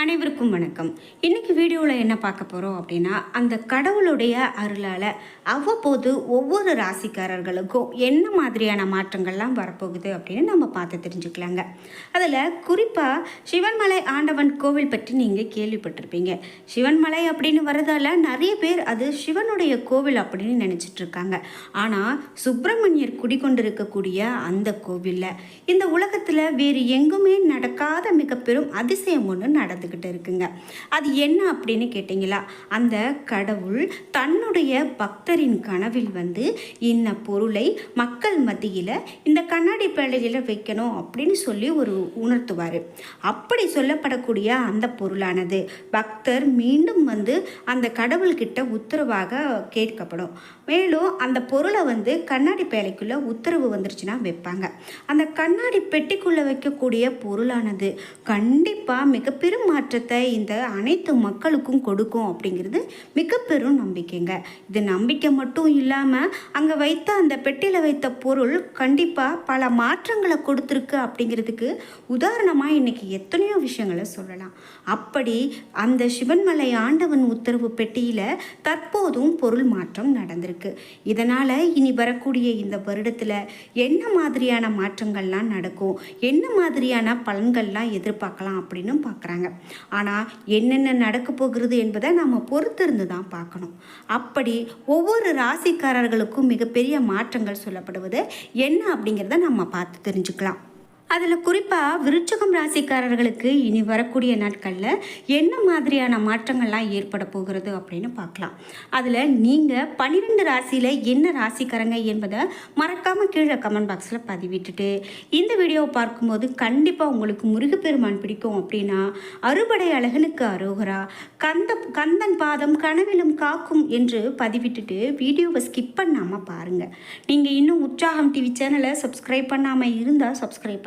அனைவருக்கும் வணக்கம். இன்றைக்கி வீடியோவில் என்ன பார்க்க போகிறோம் அப்படின்னா அந்த கடவுளுடைய அருளால் அவ்வப்போது ஒவ்வொரு ராசிக்காரர்களுக்கும் என்ன மாதிரியான மாற்றங்கள்லாம் வரப்போகுது அப்படின்னு நம்ம பார்த்து தெரிஞ்சுக்கலாங்க. அதில் குறிப்பாக சிவன்மலை ஆண்டவன் கோவில் பற்றி நீங்கள் கேள்விப்பட்டிருப்பீங்க. சிவன்மலை அப்படின்னு வரதால் நிறைய பேர் அது சிவனுடைய கோவில் அப்படின்னு நினச்சிட்டு இருக்காங்க ஆனால் சுப்பிரமணியர் குடிகொண்டிருக்கக்கூடிய அந்த கோவிலில் இந்த உலகத்தில் வேறு எங்குமே நடக்காத மிக பெரும் அதிசயம் ஒன்று பார்த்துக்கிட்டு இருக்குங்க. அது என்ன அப்படின்னு கேட்டிங்களா? அந்த கடவுள் தன்னுடைய பக்தரின் கனவில் வந்து இன்ன பொருளை மக்கள் மத்தியில் இந்த கண்ணாடி பேழையில் வைக்கணும் அப்படின்னு சொல்லி ஒரு உணர்த்துவார். அப்படி சொல்லப்படக்கூடிய அந்த பொருளானது பக்தர் மீண்டும் வந்து அந்த கடவுள்கிட்ட உத்தரவாக கேட்கப்படும். மேலும் அந்த பொருளை வந்து கண்ணாடி பேழைக்குள்ளே உத்தரவு வந்துருச்சுன்னா வைப்பாங்க. அந்த கண்ணாடி பெட்டிக்குள்ளே வைக்கக்கூடிய பொருளானது கண்டிப்பாக மிகப்பெரும் மாற்றத்தை இந்த அனைத்து மக்களுக்கும் கொடுக்கும் அப்படிங்கிறது மிக பெரும் நம்பிக்கைங்க. இது நம்பிக்கை மட்டும் இல்லாமல் அங்கே வைத்த அந்த பெட்டியில் வைத்த பொருள் கண்டிப்பாக பல மாற்றங்களை கொடுத்துருக்கு அப்படிங்கிறதுக்கு உதாரணமாக இன்றைக்கி எத்தனையோ விஷயங்களை சொல்லலாம். அப்படி அந்த சிவன்மலை ஆண்டவன் உத்தரவு பெட்டியில் தற்போதும் பொருள் மாற்றம் நடந்திருக்கு. இதனால் இனி வரக்கூடிய இந்த வருடத்தில் என்ன மாதிரியான மாற்றங்கள்லாம் நடக்கும்? என்ன மாதிரியான பலன்கள்லாம் எதிர்பார்க்கலாம் அப்படின்னு பார்க்குறாங்க ஆனால் என்னென்ன நடக்க போகிறது என்பதை நம்ம பொறுத்திருந்து தான் பார்க்கணும். அப்படி ஒவ்வொரு ராசிக்காரர்களுக்கும் மிகப்பெரிய மாற்றங்கள் சொல்லப்படுவது என்ன அப்படிங்கிறத நம்ம பார்த்து தெரிஞ்சுக்கலாம். அதில் குறிப்பாக விருச்சகம் ராசிக்காரர்களுக்கு இனி வரக்கூடிய நாட்களில் என்ன மாதிரியான மாற்றங்கள்லாம் ஏற்பட போகிறது அப்படின்னு பார்க்கலாம். அதில் நீங்கள் பன்னிரெண்டு ராசியில் என்ன ராசிக்காரங்க என்பதை மறக்காமல் கீழே கமெண்ட் பாக்ஸில் பதிவிட்டுட்டு இந்த வீடியோவை பார்க்கும்போது கண்டிப்பாக உங்களுக்கு முருகப்பெருமான் பிடிக்கும் அப்படின்னா அறுபடை அழகனுக்கு அரோகரா கந்த கந்தன் பாதம் கனவிலும் காக்கும் என்று பதிவிட்டுட்டு வீடியோவை ஸ்கிப் பண்ணாமல் பாருங்கள் நீங்கள் இன்னும் உற்சாகம் டிவி சேனலை சப்ஸ்கிரைப் பண்ணாமல் இருந்தால் சப்ஸ்கிரைப்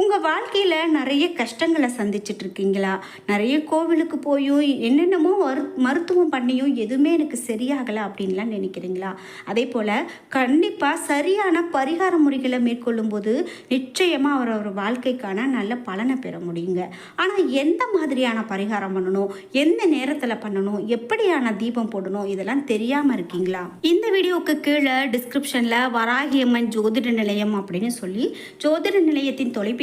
உங்கள் வாழ்க்கையில் நிறைய கஷ்டங்களை சந்திச்சுட்டு இருக்கீங்களா நிறைய கோவிலுக்கு போயும் என்னென்னமோ மரு மருத்துவம் பண்ணியும் எதுவுமே எனக்கு சரியாகலை அப்படின்லாம் நினைக்கிறீங்களா? அதே போல் கண்டிப்பாக சரியான பரிகார முறைகளை மேற்கொள்ளும் போது நிச்சயமாக அவர் அவர் வாழ்க்கைக்கான நல்ல பலனை பெற முடியுங்க. ஆனால் எந்த மாதிரியான பரிகாரம் பண்ணணும்? எந்த நேரத்தில் பண்ணணும்? எப்படியான தீபம் போடணும்? இதெல்லாம் தெரியாமல் இருக்கீங்களா? இந்த வீடியோவுக்கு கீழே டிஸ்கிரிப்ஷனில் வராகியம்மன் ஜோதிட நிலையம் அப்படின்னு சொல்லி ஜோதிட நிலையத்தின் தொலைபேசி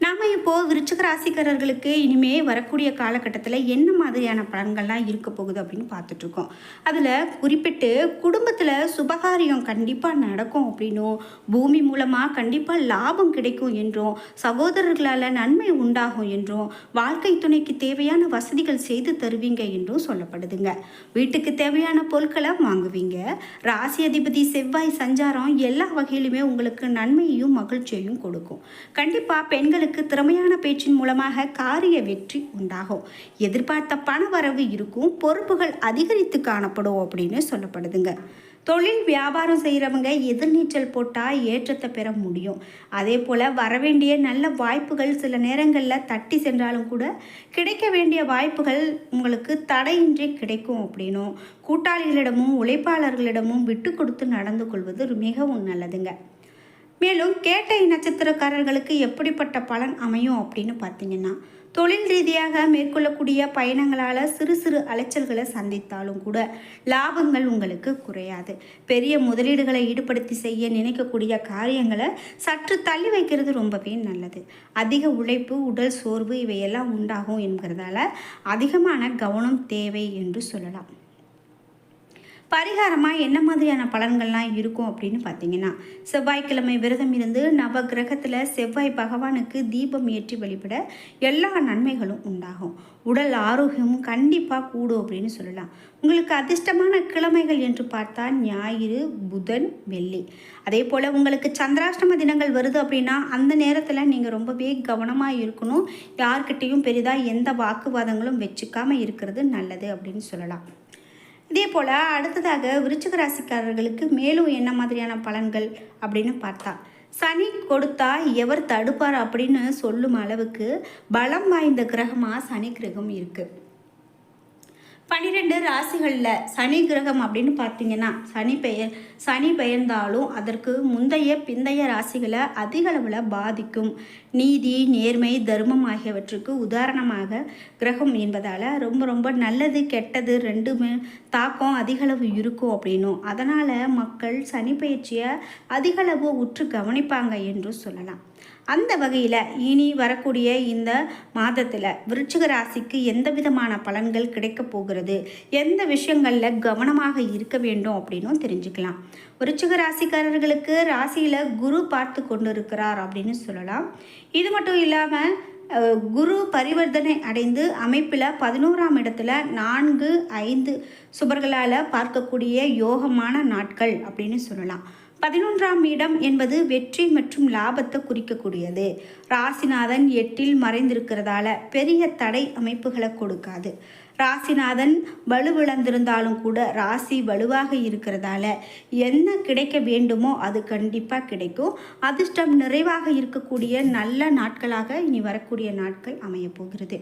நாம் இப்போது விருச்சிக ராசிக்காரர்களுக்கு இனிமே வரக்கூடிய காலகட்டத்தில் என்ன மாதிரியான பலன்கள்லாம் இருக்க போகுது அப்படின்னு பார்த்துட்ருக்கோம் அதில் குறிப்பிட்டு குடும்பத்தில் சுபகாரியம் கண்டிப்பாக நடக்கும் அப்படின்னும் பூமி மூலமாக கண்டிப்பாக லாபம் கிடைக்கும் என்றும் சகோதரர்களால் நன்மை உண்டாகும் என்றும் வாழ்க்கை துணைக்கு தேவையான வசதிகள் செய்து தருவீங்க என்றும் சொல்லப்படுதுங்க. வீட்டுக்கு தேவையான பொருட்களை வாங்குவீங்க. ராசி அதிபதி செவ்வாய் சஞ்சாரம் எல்லா வகையிலுமே உங்களுக்கு நன்மையையும் மகிழ்ச்சியையும் கொடுக்கும். கண்டிப்பாக பெண்களுக்கு திறமையான பேச்சின் மூலமாக காரிய வெற்றி உண்டாகும். எதிர்பார்த்த பண வரவு இருக்கும் பொறுப்புகள் அதிகரித்து காணப்படும் அப்படின்னு சொல்லப்படுதுங்க. தொழில் வியாபாரம் செய்கிறவங்க எதிர்நீச்சல் போட்டால் ஏற்றத்தை பெற முடியும். அதே போல் வரவேண்டிய நல்ல வாய்ப்புகள் சில நேரங்களில் தட்டி சென்றாலும் கூட கிடைக்க வேண்டிய வாய்ப்புகள் உங்களுக்கு தடையின்றி கிடைக்கும் அப்படின்னும் கூட்டாளிகளிடமும் உழைப்பாளர்களிடமும் விட்டு கொடுத்து நடந்து கொள்வது மிகவும் நல்லதுங்க. மேலும் கேட்டை நட்சத்திரக்காரர்களுக்கு எப்படிப்பட்ட பலன் அமையும் அப்படின்னு பார்த்தீங்கன்னா தொழில் ரீதியாக மேற்கொள்ளக்கூடிய பயணங்களால் சிறு சிறு அலைச்சல்களை சந்தித்தாலும் கூட லாபங்கள் உங்களுக்கு குறையாது. பெரிய முதலீடுகளை ஈடுபடுத்தி செய்ய நினைக்கக்கூடிய காரியங்களை சற்று தள்ளி வைக்கிறது ரொம்பவே நல்லது. அதிக உழைப்பு உடல் சோர்வு இவையெல்லாம் உண்டாகும் என்கிறதால அதிகமான கவனம் தேவை என்று சொல்லலாம். பரிகாரமாக என்ன மாதிரியான பலன்கள்லாம் இருக்கும் அப்படின்னு பார்த்தீங்கன்னா செவ்வாய்க்கிழமை விரதம் இருந்து நவ கிரகத்தில் செவ்வாய் பகவானுக்கு தீபம் ஏற்றி வழிபட எல்லா நன்மைகளும் உண்டாகும். உடல் ஆரோக்கியமும் கண்டிப்பாக கூடும் அப்படின்னு சொல்லலாம். உங்களுக்கு அதிர்ஷ்டமான கிழமைகள் என்று பார்த்தால் ஞாயிறு புதன் வெள்ளி. அதே போல் உங்களுக்கு சந்திராஷ்டம தினங்கள் வருது அப்படின்னா அந்த நேரத்தில் நீங்கள் ரொம்பவே கவனமாக இருக்கணும். யார்கிட்டேயும் பெரிதாக எந்த வாக்குவாதங்களும் வச்சுக்காமல் இருக்கிறது நல்லது அப்படின்னு சொல்லலாம். இதே போல் அடுத்ததாக விருச்சிக ராசிக்காரர்களுக்கு மேலும் என்ன மாதிரியான பலன்கள் அப்படின்னு பார்த்தா சனி கொடுத்தா எவர் தடுப்பார் அப்படின்னு சொல்லும் அளவுக்கு பலம் வாய்ந்த கிரகமாக சனி கிரகம் இருக்குது பன்னிரெண்டு ராசிகளில் சனி கிரகம் அப்படின்னு பார்த்தீங்கன்னா சனி பெயர் சனி பெயர்ந்தாலும் அதற்கு முந்தைய பிந்தைய ராசிகளை அதிகளவில் பாதிக்கும். நீதி நேர்மை தர்மம் ஆகியவற்றுக்கு உதாரணமாக கிரகம் என்பதால் ரொம்ப ரொம்ப நல்லது கெட்டது ரெண்டுமே தாக்கம் அதிகளவு இருக்கும் அப்படின்னும். அதனால் மக்கள் சனி பயிற்சியை அதிகளவு உற்று கவனிப்பாங்க என்று சொல்லலாம். அந்த வகையில் இனி வரக்கூடிய இந்த மாதத்தில் விருச்சிக ராசிக்கு எந்த விதமான பலன்கள் கிடைக்க போகிறது? எந்த விஷயங்களில் கவனமாக இருக்க வேண்டும் அப்படின்னும் தெரிஞ்சுக்கலாம். விருச்சிக ராசிக்காரர்களுக்கு ராசியில் குரு பார்த்து கொண்டு இருக்கிறார் அப்படின்னு சொல்லலாம். இது மட்டும் இல்லாமல் குரு பரிவர்த்தனை அடைந்து அமைப்பில் பதினோராம் இடத்துல நான்கு ஐந்து சுபர்களால் பார்க்கக்கூடிய யோகமான நாட்கள் அப்படின்னு சொல்லலாம். பதினொன்றாம் இடம் என்பது வெற்றி மற்றும் லாபத்தை குறிக்கக்கூடியது. ராசிநாதன் எட்டில் மறைந்திருக்கிறதால பெரிய தடை அமைப்புகளை கொடுக்காது. ராசிநாதன் வலுவிழந்திருந்தாலும் கூட ராசி வலுவாக இருக்கிறதால என்ன கிடைக்க வேண்டுமோ அது கண்டிப்பாக கிடைக்கும். அதிர்ஷ்டம் நிறைவாக இருக்கக்கூடிய நல்ல நாட்களாக இனி வரக்கூடிய நாட்கள் அமையப்போகிறது.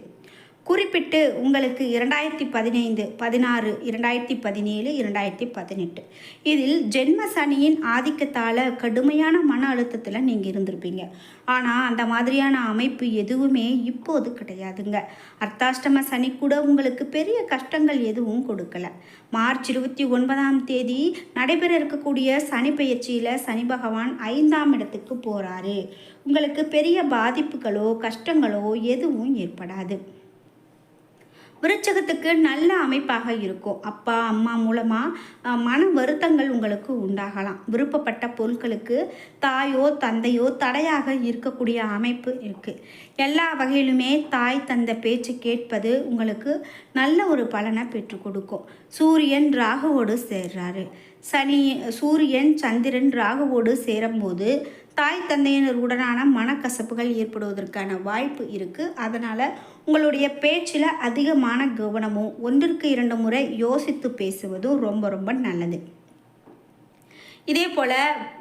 குறிப்பிட்டு உங்களுக்கு இரண்டாயிரத்தி பதினைந்து பதினாறு இரண்டாயிரத்தி பதினேழு இரண்டாயிரத்தி பதினெட்டு. இதில் ஜென்ம சனியின் ஆதிக்கத்தால் கடுமையான மன அழுத்தத்தில் நீங்கள் இருந்திருப்பீங்க. ஆனால் அந்த மாதிரியான அமைப்பு எதுவுமே இப்போது கிடையாதுங்க. அர்த்தாஷ்டம சனி கூட உங்களுக்கு பெரிய கஷ்டங்கள் எதுவும் கொடுக்கல. மார்ச் இருபத்தி ஒன்பதாம் தேதி நடைபெற இருக்கக்கூடிய சனி பயிற்சியில் சனி பகவான் ஐந்தாம் இடத்துக்கு போகிறாரு உங்களுக்கு பெரிய பாதிப்புகளோ கஷ்டங்களோ எதுவும் ஏற்படாது. விருச்சகத்துக்கு நல்ல அமைப்பாக இருக்கும். அப்பா அம்மா மூலமாக மன வருத்தங்கள் உங்களுக்கு உண்டாகலாம். விருப்பப்பட்ட பொருட்களுக்கு தாயோ தந்தையோ தடையாக இருக்கக்கூடிய அமைப்பு இருக்குது எல்லா வகையிலுமே தாய் தந்த பேச்சு கேட்பது உங்களுக்கு நல்ல ஒரு பலனை பெற்றுக் கொடுக்கும். சூரியன் ராகுவோடு சேர்றாரு. சனி சூரியன் சந்திரன் ராகுவோடு சேரும்போது தாய் தந்தையினருடனான மனக்கசப்புகள் ஏற்படுவதற்கான வாய்ப்பு இருக்குது அதனால் உங்களுடைய பேச்சில் அதிகமான கவனமும் ஒன்றிற்கு இரண்டு முறை யோசித்து பேசுவதும் ரொம்ப ரொம்ப நல்லது. இதே போல்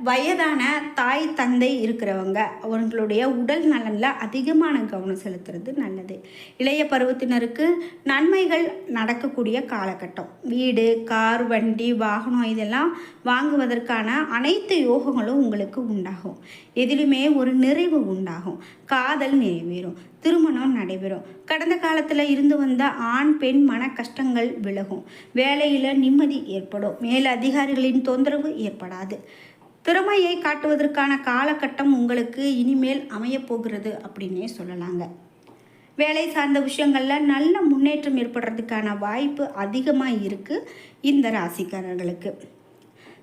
வயதான தாய் தந்தை இருக்கிறவங்க அவர்களுடைய உடல் நலனில் அதிகமான கவனம் செலுத்துறது நல்லது. இளைய பருவத்தினருக்கு நன்மைகள் நடக்கக்கூடிய காலகட்டம். வீடு கார் வண்டி வாகனம் இதெல்லாம் வாங்குவதற்கான அனைத்து யோகங்களும் உங்களுக்கு உண்டாகும். எதிலுமே ஒரு நிறைவு உண்டாகும். காதல் நிறைவேறும். திருமணம் நடைபெறும். கடந்த காலத்தில் இருந்து வந்த ஆண் பெண் மன கஷ்டங்கள் விலகும். வேலையில் நிம்மதி ஏற்படும். மேல் அதிகாரிகளின் தொந்தரவு தேவைப்படாது திறமையை காட்டுவதற்கான காலகட்டம் உங்களுக்கு இனிமேல் அமையப்போகிறது அப்படின்னே சொல்லலாங்க. வேலை சார்ந்த விஷயங்களில் நல்ல முன்னேற்றம் ஏற்படுறதுக்கான வாய்ப்பு அதிகமாக இருக்குது இந்த ராசிக்காரர்களுக்கு.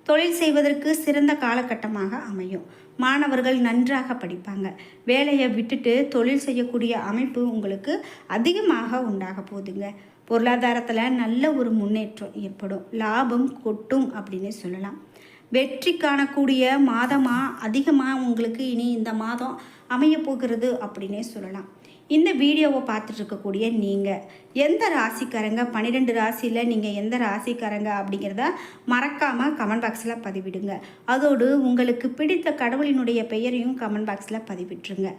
தொழில் செய்வதற்கு சிறந்த காலகட்டமாக அமையும். மாணவர்கள் நன்றாக படிப்பாங்க. வேலையை விட்டுட்டு தொழில் செய்யக்கூடிய அமைப்பு உங்களுக்கு அதிகமாக உண்டாக போகுதுங்க. பொருளாதாரத்தில் நல்ல ஒரு முன்னேற்றம் ஏற்படும். லாபம் கொட்டும் அப்படின்னு சொல்லலாம். வெற்றி காணக்கூடிய மாதமாக அதிகமாக உங்களுக்கு இனி இந்த மாதம் அமைய போகிறது அப்படின்னே சொல்லலாம். இந்த வீடியோவை பார்த்துட்டு இருக்கக்கூடிய நீங்கள் எந்த ராசிக்காரங்க பன்னிரெண்டு ராசியில் நீங்கள் எந்த ராசிக்காரங்க அப்படிங்கிறத மறக்காமல் கமெண்ட் பாக்ஸில் பதிவிடுங்க. அதோடு உங்களுக்கு பிடித்த கடவுளினுடைய பெயரையும் கமெண்ட் பாக்ஸில் பதிவிட்டுருங்க.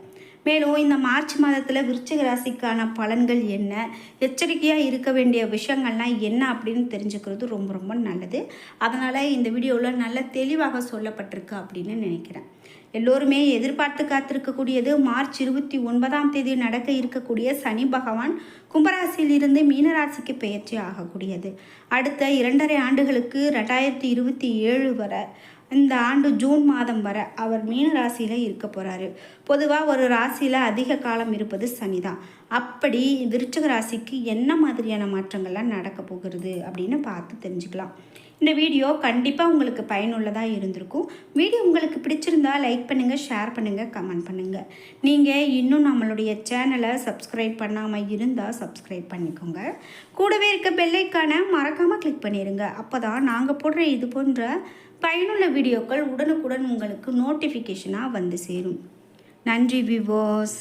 மேலும் இந்த மார்ச் மாதத்தில் விருச்சிக ராசிக்கான பலன்கள் என்ன? எச்சரிக்கையாக இருக்க வேண்டிய விஷயங்கள்லாம் என்ன அப்படின்னு தெரிஞ்சுக்கிறது ரொம்ப ரொம்ப நல்லது. அதனால் இந்த வீடியோவில் நல்ல தெளிவாக சொல்லப்பட்டிருக்கு அப்படின்னு நினைக்கிறேன். எல்லோருமே எதிர்பார்த்து காத்திருக்கக்கூடியது மார்ச் இருபத்தி ஒன்பதாம் தேதி நடக்க இருக்கக்கூடிய சனி பகவான் கும்பராசியிலிருந்து மீனராசிக்கு பெயர்ச்சி ஆகக்கூடியது. அடுத்த இரண்டரை ஆண்டுகளுக்கு ரெண்டாயிரத்தி இருபத்தி ஏழு வரை இந்த ஆண்டு ஜூன் மாதம் வர அவர் மீன ராசியில் இருக்க போகிறாரு பொதுவாக ஒரு ராசியில் அதிக காலம் இருப்பது சனி தான் அப்படி விருச்சக ராசிக்கு என்ன மாதிரியான மாற்றங்கள்லாம் நடக்க போகிறது அப்படின்னு பார்த்து தெரிஞ்சுக்கலாம். இந்த வீடியோ கண்டிப்பாக உங்களுக்கு பயனுள்ளதாக இருந்திருக்கும். வீடியோ உங்களுக்கு பிடிச்சிருந்தா லைக் பண்ணுங்கள் ஷேர் பண்ணுங்கள் கமெண்ட் பண்ணுங்கள் நீங்கள் இன்னும் நம்மளுடைய சேனலை சப்ஸ்கிரைப் பண்ணாமல் இருந்தால் சப்ஸ்கிரைப் பண்ணிக்கோங்க. கூடவே இருக்க பெல்லைக்கான மறக்காமல் கிளிக் பண்ணிடுங்க அப்போ தான் நாங்கள் போடுற இது போன்ற பயனுள்ள வீடியோக்கள் உடனுக்குடன் உங்களுக்கு நோட்டிஃபிகேஷனாக வந்து சேரும். நன்றி விவோஸ்